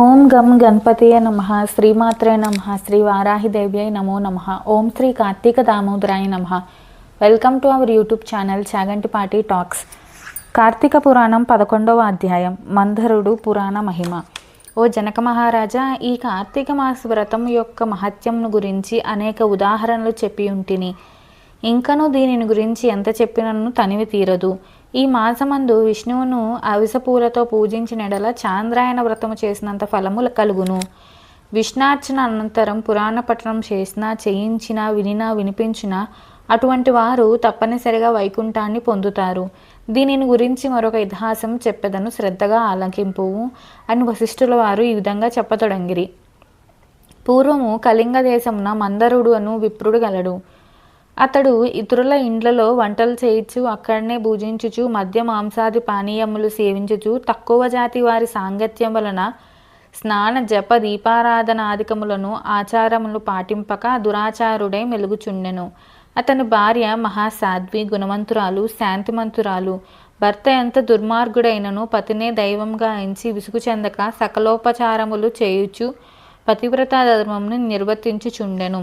ఓం గం గణపతియ నమ. శ్రీమాత్రే నమ. శ్రీ వారాహిదేవ్యై నమో నమ. ఓం శ్రీ కార్తీక దామోదరాయ నమ. Welcome to our YouTube channel Chagantipati talks. Karthika Puranam పదకొండవ అధ్యాయం. మంధరుడు పురాణ మహిమ. ఓ జనక మహారాజా ఈ కార్తీక మాస వ్రతం యొక్క మహత్యంను గురించి అనేక ఉదాహరణలు చెప్పి ఉంటిని. ఇంకనూ దీనిని గురించి ఎంత చెప్పినను తనివి తీరదు. ఈ మాసమందు విష్ణువును అవిసపూలతో పూజించినడల చాంద్రాయణ వ్రతము చేసినంత ఫలములు కలుగును. విష్ణార్చన అనంతరం పురాణ పఠనం చేసినా చేయించినా వినినా వినిపించినా అటువంటి వారు తప్పనిసరిగా వైకుంఠాన్ని పొందుతారు. దీనిని గురించి మరొక ఇతిహాసం చెప్పెదను శ్రద్ధగా ఆలకింపు అని వశిష్ఠుల వారు ఈ విధంగా చెప్పతొడంగిరి పూర్వము కళింగ దేశమున మందరుడు అను విప్రుడు గలడు. అతడు ఇతరుల ఇండ్లలో వంటలు చేయించు అక్కడనే భూజించుచు మద్య మాంసాది పానీయములు సేవించుచు తక్కువ జాతి వారి సాంగత్యం వలన స్నాన జప దీపారాధనాధికములను ఆచారములు పాటింపక దురాచారుడే మెలుగుచుండెను. అతని భార్య మహాసాధ్వి గుణవంతురాలు శాంతిమంతురాలు భర్త ఎంత దుర్మార్గుడైనను పతినే దైవంగా ఎంచి విసుగు చెందక సకలోపచారములు చేయుచు పతివ్రత ధర్మమును నిర్వర్తించుచుండెను.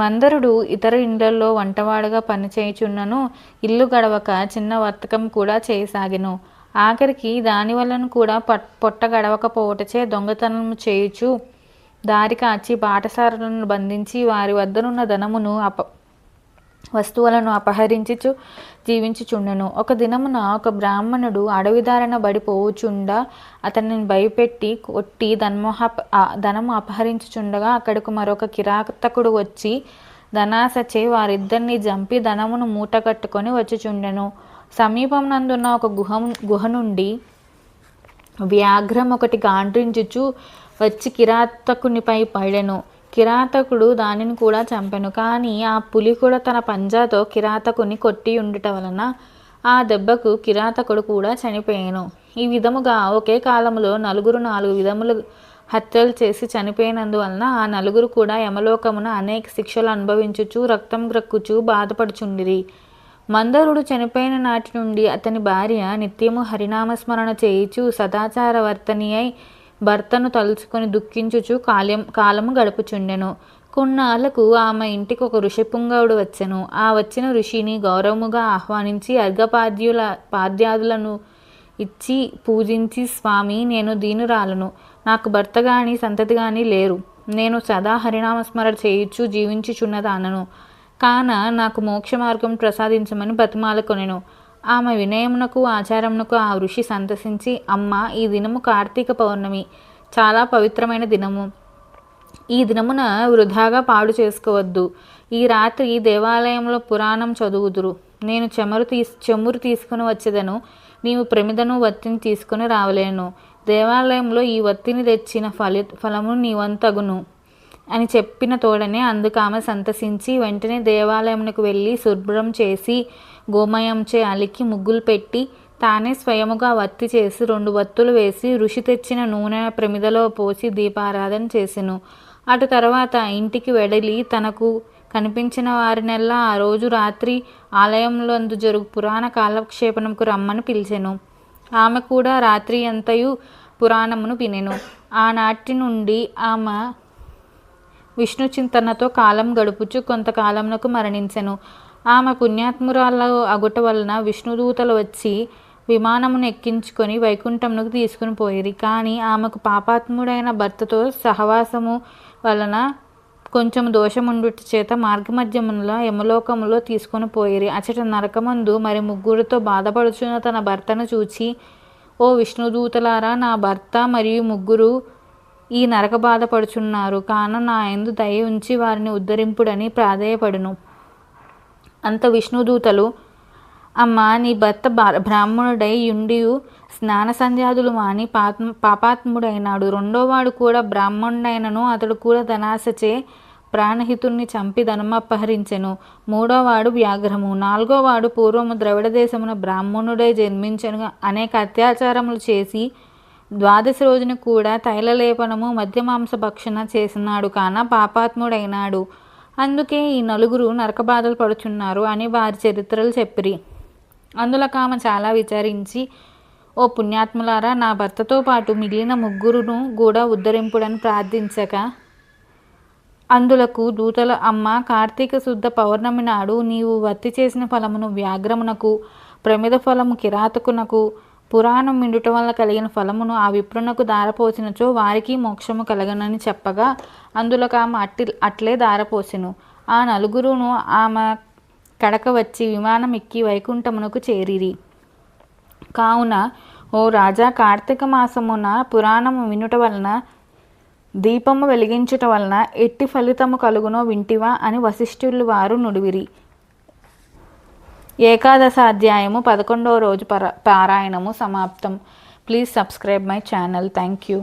మందరుడు ఇతర ఇండ్లలో వంటవాడుగా పనిచేయుచున్నను ఇల్లు గడవక చిన్న వర్తకం కూడా చేయసాగెను. ఆఖరికి దాని వలన కూడా పొట్ట గడవకపోవటచే దొంగతనము చేయుచు దారి కాచి బాటసారులను బంధించి వారి వద్దనున్న ధనమును అప వస్తువులను అపహరించుచు జీవించుచుండెను. ఒక దినమున ఒక బ్రాహ్మణుడు అడవిదారన బడిపోవుచుండ అతనిని భయపెట్టి కొట్టి ధనమోహ ధనము అపహరించుచుండగా అక్కడకు మరొక కిరాతకుడు వచ్చి ధనాసచే వారిద్దరిని చంపి ధనమును మూట కట్టుకొని వచ్చుచుండెను. సమీపమునందున్న ఒక గుహ గుహ నుండి వ్యాఘ్రం ఒకటి గాండ్రించుచు వచ్చి కిరాతకునిపై పడెను. కిరాతకుడు దానిని కూడా చంపెను. కానీ ఆ పులి కూడా తన పంజాతో కిరాతకుని కొట్టి ఉండుట వలన ఆ దెబ్బకు కిరాతకుడు కూడా చనిపోయాను. ఈ విధముగా ఒకే కాలంలో నలుగురు నాలుగు విధములు హత్యలు చేసి చనిపోయినందువలన ఆ నలుగురు కూడా యమలోకమున అనేక శిక్షలు అనుభవించుచు రక్తం గ్రక్కుచు బాధపడుచుండిరి. మందరుడు చనిపోయిన నాటి నుండి అతని భార్య నిత్యము హరినామస్మరణ చేయిచు సదాచార వర్తని అయి భర్తను తలుచుకొని దుఃఖించుచు కాలం కాలము గడుపుచుండెను. కొన్నాళ్ళకు ఆమె ఇంటికి ఒక ఋషిపుంగవుడు వచ్చెను. ఆ వచ్చిన ఋషిని గౌరవముగా ఆహ్వానించి అర్ఘపాద్యుల పాద్యాదులను ఇచ్చి పూజించి స్వామి నేను దీనురాలను. నాకు భర్త గాని సంతతి గాని లేరు. నేను సదా హరినామస్మరణ చేయుచు జీవించుచున్నదానను. కాన నాకు మోక్ష మార్గం ప్రసాదించమని బతిమాలకొనెను. ఆమె వినయమునకు ఆచారమునకు ఆ ఋషి సంతసించి అమ్మ ఈ దినము కార్తీక పౌర్ణమి. చాలా పవిత్రమైన దినము. ఈ దినమున వృధాగా పాడు చేసుకోవద్దు. ఈ రాత్రి దేవాలయంలో పురాణం చదువుదురు. నేను చెమరు తీసి చెమురు తీసుకుని వచ్చేదను. నీవు ప్రమిదను వత్తిని తీసుకుని రావలేను. దేవాలయంలో ఈ వత్తిని తెచ్చిన ఫలి ఫలము నీవంతగును. అని చెప్పిన తోడనే అందుకు ఆమె సంతసించి వెంటనే దేవాలయమునకు వెళ్ళి శుభ్రం చేసి గోమయంచే అలికి ముగ్గులు పెట్టి తానే స్వయముగా వత్తి చేసి రెండు వత్తులు వేసి ఋషి తెచ్చిన నూనె ప్రమిదలో పోసి దీపారాధన చేసెను. అటు తర్వాత ఇంటికి వెడలి తనకు కనిపించిన వారినెల్లా ఆ రోజు రాత్రి ఆలయంలోందు జరుగు పురాణ కాలక్షేపణంకు రమ్మని పిలిచెను. ఆమె కూడా రాత్రి అంతయు పురాణమును వినెను. ఆనాటి నుండి ఆమె విష్ణు చింతనతో కాలం గడుపుచు కొంతకాలమునకు మరణించెను. ఆమె పుణ్యాత్మురాల అగుట వలన విష్ణుదూతలు వచ్చి విమానమును ఎక్కించుకొని వైకుంఠమునకు తీసుకుని పోయిరి. కానీ ఆమెకు పాపాత్ముడైన భర్తతో సహవాసము వలన కొంచెం దోషముండుట చేత మార్గమధ్యములో యమలోకములో తీసుకొని పోయిరి. అచట నరకమందు మరి ముగ్గురితో బాధపడుచున్న తన భర్తను చూచి ఓ విష్ణుదూతలారా నా భర్త మరియు ముగ్గురు ఈ నరక బాధపడుచున్నారు. కాన నా ఎందు దయ ఉంచి వారిని ఉద్ధరింపుడని ప్రాధేయపడును. అంత విష్ణుదూతలు అమ్మ నీ భర్త బ్రాహ్మణుడై యుండి స్నాన సంధ్యాదులు మాని పాత్ పాపాత్ముడైనాడు. రెండోవాడు కూడా బ్రాహ్మణుడైనను అతడు కూడా ధనాశచే ప్రాణహితుణ్ణి చంపి ధనమపహరించెను మూడోవాడు వ్యాఘ్రము. నాలుగోవాడు పూర్వము ద్రవిడ దేశమున బ్రాహ్మణుడై జన్మించను. అనేక అత్యాచారములు చేసి ద్వాదశి రోజున కూడా తైలలేపనము మధ్యమాంస భక్షణ చేసినాడు కాన పాపాత్ముడైనాడు. అందుకే ఈ నలుగురు నరకబాధలు పడుచున్నారు అని వారి చరిత్రలు చెప్పిరి. అందులో ఆమె చాలా విచారించి ఓ పుణ్యాత్ములారా నా భర్తతో పాటు మిగిలిన ముగ్గురును కూడా ఉద్ధరింపుడని ప్రార్థించగా అందులకు దూతల అమ్మ కార్తీక శుద్ధ పౌర్ణమి నాడు నీవు వర్తి చేసిన ఫలమును వ్యాఘ్రమునకు ప్రమిద ఫలము కిరాతకునకు పురాణం మిండుట వల్ల కలిగిన ఫలమును ఆ విప్రునకు దారపోసినచో వారికి మోక్షము కలగనని చెప్పగా అందులో ఆమె అట్టి అట్లే దారపోసెను ఆ నలుగురును ఆమె కడక వచ్చి విమానం ఎక్కి వైకుంఠమునకు చేరిరి. కావున ఓ రాజా కార్తీక మాసమున పురాణము వినుట వలన దీపము వెలిగించుట వలన ఎట్టి ఫలితము కలుగునో వింటివా అని వశిష్ఠులు వారు నుడివిరి. ఏకాదశ అధ్యాయము పదకొండవ రోజు పర పారాయణము సమాప్తం. Please subscribe my channel thank you